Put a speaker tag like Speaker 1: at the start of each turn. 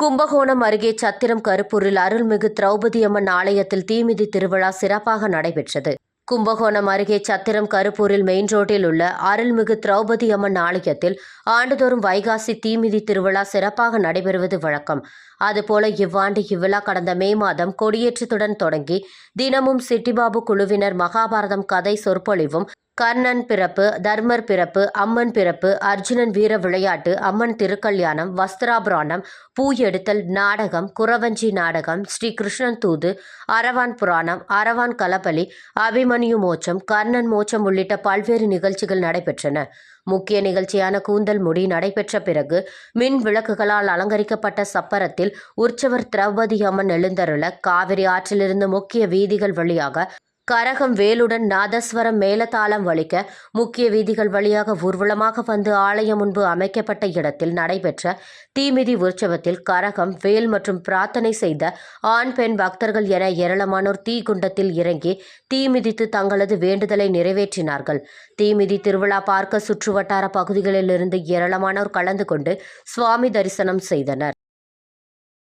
Speaker 1: கும்பகோணம் அருகே சத்திரம் கருப்பூரில் அருள்மிகு திரௌபதி அம்மன் ஆலயத்தில் தீமிதி திருவிழா சிறப்பாக நடைபெற்றது. கும்பகோணம் அருகே சத்திரம் கருப்பூரில் மெயின் ரோட்டில் உள்ள அருள்மிகு திரௌபதி அம்மன் ஆலயத்தில் ஆண்டுதோறும் வைகாசி தீமிதி திருவிழா சிறப்பாக நடைபெறுவது வழக்கம். அதுபோல இவ்வாண்டு இவ்விழா கடந்த மே மாதம் கொடியேற்றத்துடன் தொடங்கி தினமும் சிட்டிபாபு குழுவினர் மகாபாரதம் கதை சொற்பொழிவும் கர்ணன் பிறப்பு தர்மர் பிறப்பு அம்மன் பிறப்பு அர்ஜுனன் வீர விளையாட்டு அம்மன் திருக்கல்யாணம் வஸ்திராபுராணம் பூ எடுத்தல் நாடகம் குறவஞ்சி நாடகம் ஸ்ரீ கிருஷ்ணன் தூது அரவான் புராணம் அரவான் கலபலி அபிமன்யு மோட்சம் கர்ணன் மோட்சம் உள்ளிட்ட பல்வேறு நிகழ்ச்சிகள் நடைபெற்றன. முக்கிய நிகழ்ச்சியான கூந்தல் முடி நடைபெற்ற பிறகு மின் விளக்குகளால் அலங்கரிக்கப்பட்ட சப்பரத்தில் உற்சவர் திரௌபதி அம்மன் எழுந்தருள காவிரி ஆற்றிலிருந்து முக்கிய வீதிகள் வழியாக கரகம் வேலுடன் நாதஸ்வரம் மேலதாளம் வலிக்க முக்கிய வீதிகள் வழியாக ஊர்வலமாக வந்து ஆலயம் முன்பு அமைக்கப்பட்ட இடத்தில் நடைபெற்ற தீமிதி உற்சவத்தில் கரகம் வேல் மற்றும் பிரார்த்தனை செய்த ஆண் பெண் பக்தர்கள் என ஏராளமானோர் தீக்குண்டத்தில் இறங்கி தீமிதித்து தங்களது வேண்டுதலை நிறைவேற்றினார்கள். தீமிதி திருவிழா பார்க்க சுற்றுவட்டார பகுதிகளிலிருந்து ஏராளமானோர் கலந்து கொண்டு சுவாமி தரிசனம் செய்தனர்.